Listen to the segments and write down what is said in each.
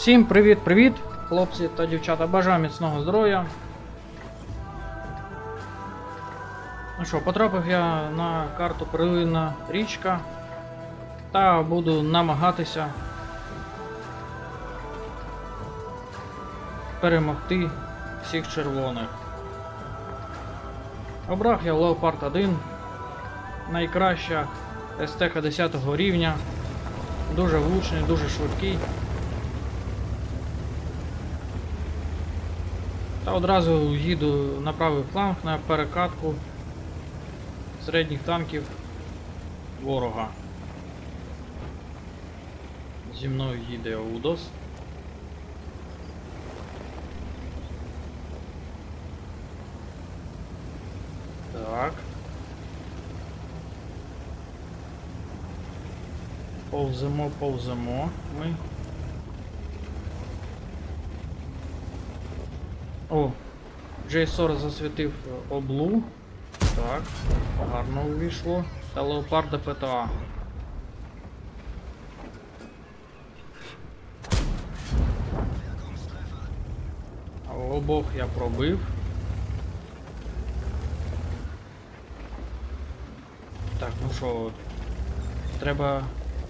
Всім привіт-привіт, хлопці та дівчата. Бажаю міцного здоров'я. Ну що, потрапив я на карту Перлина річка та буду намагатися перемогти всіх червоних. Обрав я Leopard 1, найкраща СТК 10 рівня, дуже влучний, дуже швидкий. Та одразу їду на правий фланг на перекатку середніх танків ворога. Зі мною їде Удос. Так. Повземо, повземо ми. О, JSOR засвітив е, облу. Так, гарно увійшло. Та леопарда ПТА. Обох я пробив. Так, ну що, треба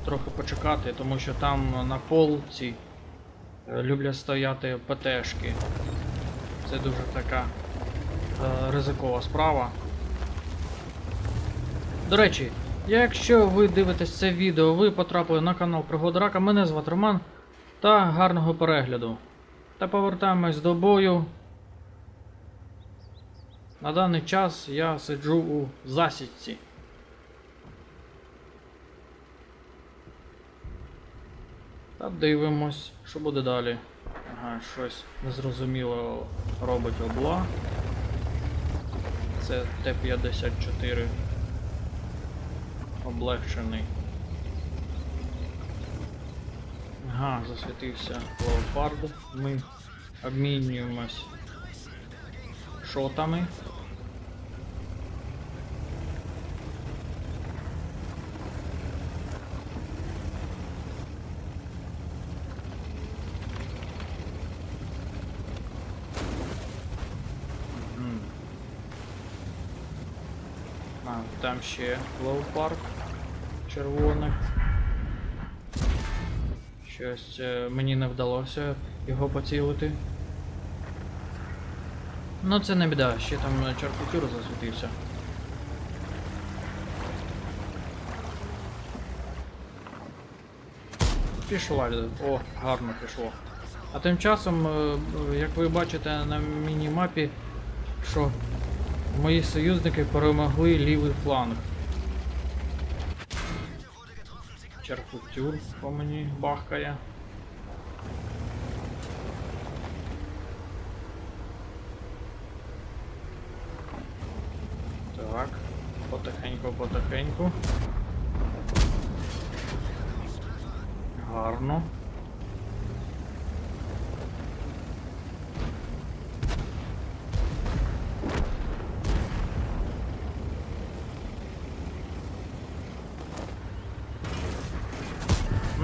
трохи почекати, тому що там на полці е, люблять стояти ПТшки. Це дуже така е, ризикова справа. До речі, якщо ви дивитесь це відео, ви потрапили на канал Пригода Рака, мене звати Роман та гарного перегляду. Та повертаємось до бою. На даний час я сиджу у засідці. Та дивимось, що буде далі. Ага, щось незрозуміло робить обла. Це Т-54 облегчений. Ага, засвітився леопард. Ми обмінюємось шотами. Мгм. А, ще леопард червоний. Щось е, мені не вдалося його поцілити. Ну це не біда, ще там Чаркутюр засвітився. Пішло, о, гарно пішло. А тим часом, е, е, як ви бачите на міні-мапі, що мої союзники перемогли лівий фланг. Черкутюр по мені бахкає. Так, потихеньку, потихеньку. Гарно.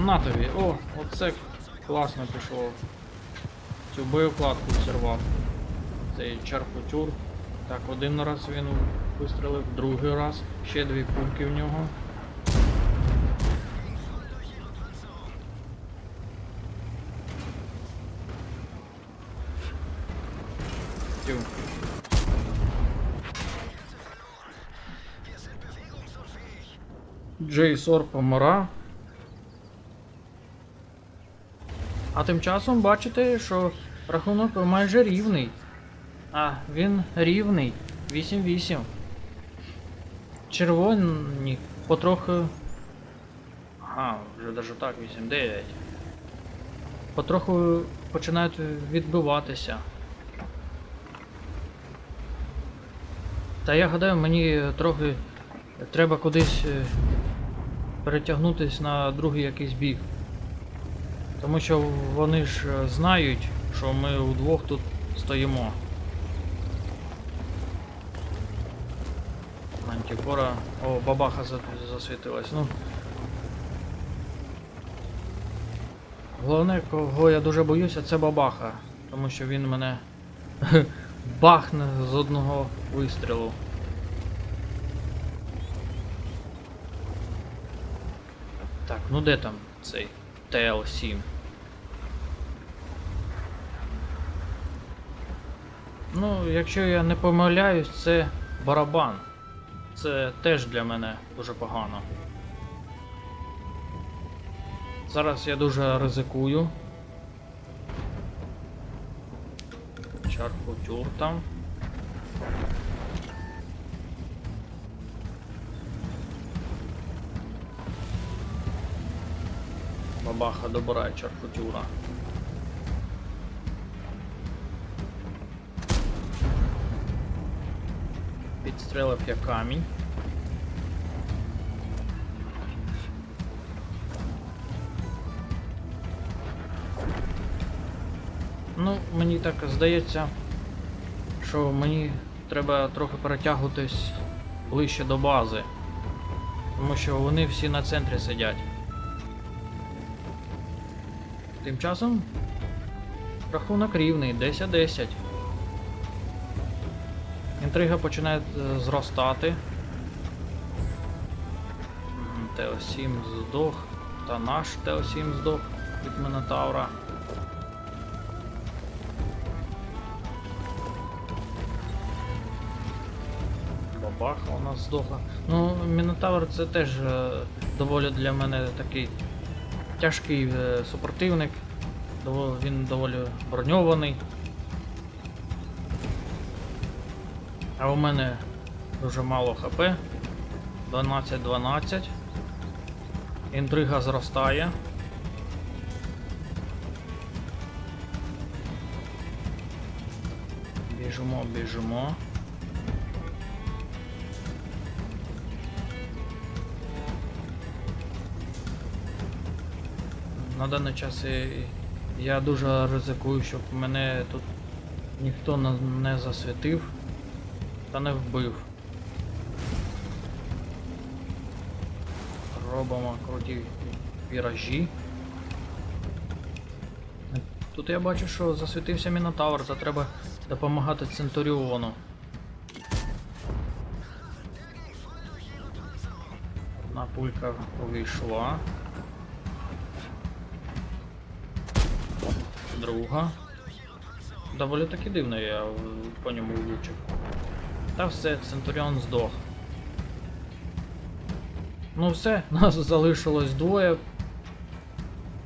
На тобі. О, оце класно пішло. Цю боєвкладку взірвав. Цей чархутюр. Так, один раз він вистрелив, другий раз. Ще дві пульки в нього. Тю. Джейсор помира. А тим часом бачите, що рахунок майже рівний. А, він рівний. 8-8. Червоні потроху. Ага, вже навіть так, 8-9. Потроху починають відбиватися. Та я гадаю, мені трохи треба кудись е, перетягнутися на другий якийсь бік. Тому що вони ж е, знають, що ми удвох тут стоїмо. Мантікора. О, бабаха засвітилась. Ну. Головне, кого я дуже боюся, це бабаха. Тому що він мене бахне з одного вистрілу. Так, ну де там цей ТЛ-7? Ну, якщо я не помиляюсь, це барабан. Це теж для мене дуже погано. Зараз я дуже ризикую. Чаркутюр там. Бабаха добирає чаркутюра. Підстрелив я камінь. Ну, мені так здається, що мені треба трохи перетягуватись ближче до бази. Тому що вони всі на центрі сидять. Тим часом рахунок рівний, 10-10. Інтрига починає е, зростати. М, Тео-7 здох. Та наш Тео-7 здох від Мінотавра. Бабаха у нас здохла. Ну, Мінотавр це теж е, доволі для мене такий тяжкий е, супротивник. Він доволі броньований. А у мене дуже мало хп. 12-12. Інтрига зростає. Біжимо, біжимо. На даний час я дуже ризикую, щоб мене тут ніхто не засвітив та не вбив. Робимо круті віражі. Тут я бачу, що засвітився Мінотавр, то треба допомагати Центуріону. Одна пулька увійшла. Друга. Доволі таки дивно я по ньому влучив. Та все, Центуріон здох. Ну все, нас залишилось двоє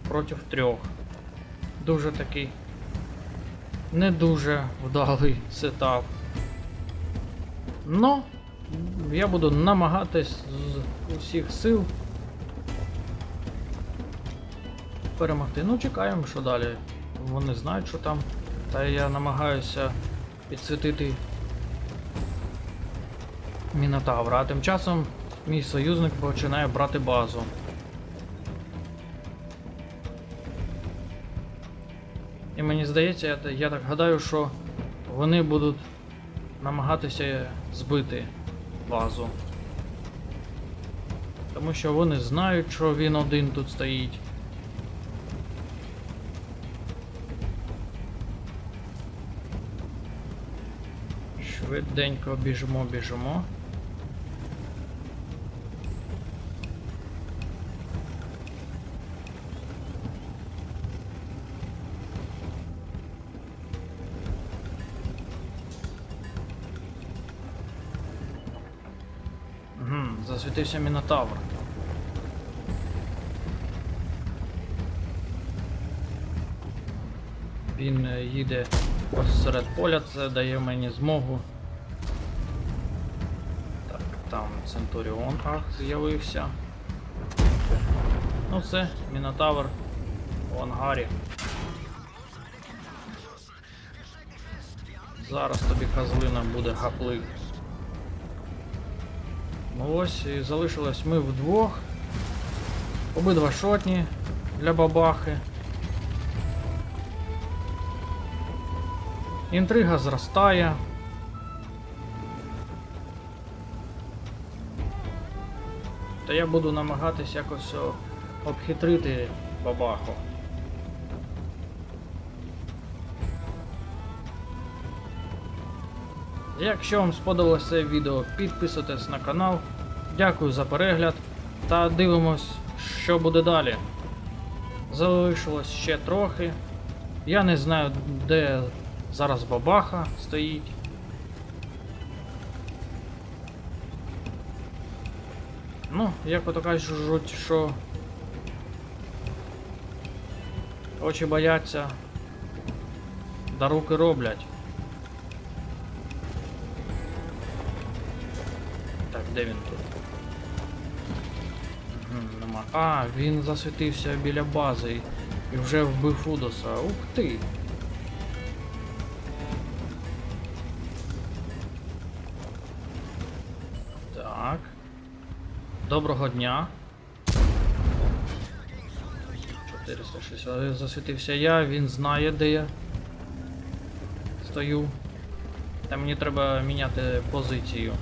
проти трьох. Дуже такий не дуже вдалий сетап. Ну, я буду намагатись з усіх сил перемогти. Ну, чекаємо, що далі. Вони знають, що там. Та я намагаюся підсвітити Мінотавра, а тим часом мій союзник починає брати базу. І мені здається, я, так гадаю, що вони будуть намагатися збити базу. Тому що вони знають, що він один тут стоїть. Швиденько біжимо, біжимо. Засвітився Мінотавр. Він е, їде посеред поля, це дає мені змогу. Так, там Центуріон Ах з'явився. Ну все, Мінотавр в ангарі. Зараз тобі козлина буде гаплик. Ну ось і залишилось ми вдвох. Обидва шотні для бабахи. Інтрига зростає. Та я буду намагатись якось обхитрити бабаху. Якщо вам сподобалось це відео, підписуйтесь на канал. Дякую за перегляд та дивимось, що буде далі. Залишилось ще трохи. Я не знаю, де зараз бабаха стоїть. Ну, як ото кажуть, що очі бояться, да руки роблять. Так, де він тут? Нема. А, він засвітився біля бази і, вже вбив Фудоса. Ух ти! Так. Доброго дня. 406. Засвітився я, він знає, де я стою. Та мені треба міняти позицію.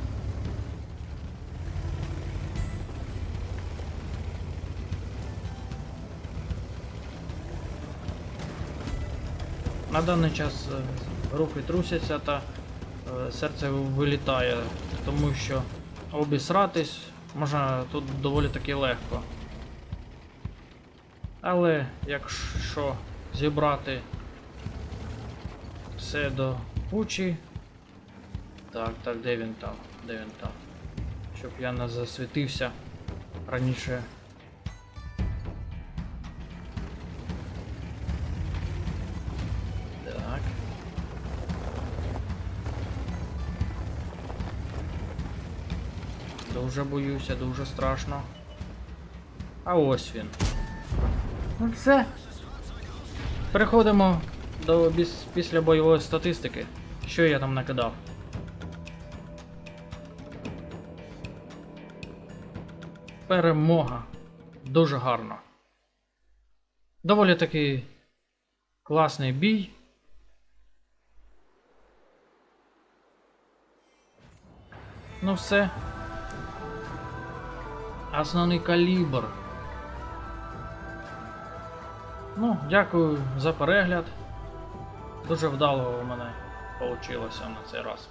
На даний час е, руки трусяться та е, серце вилітає, тому що обісратись можна тут доволі таки легко. Але якщо зібрати все до кучі. Так, так, де він там? Де він там? Щоб я не засвітився раніше. Дуже боюся, дуже страшно. А ось він. Ну все. Переходимо до після бойової статистики. Що я там накидав? Перемога. Дуже гарно. Доволі такий класний бій. Ну все. Основний калібр. Ну, дякую за перегляд. Дуже вдало у мене вийшло на цей раз.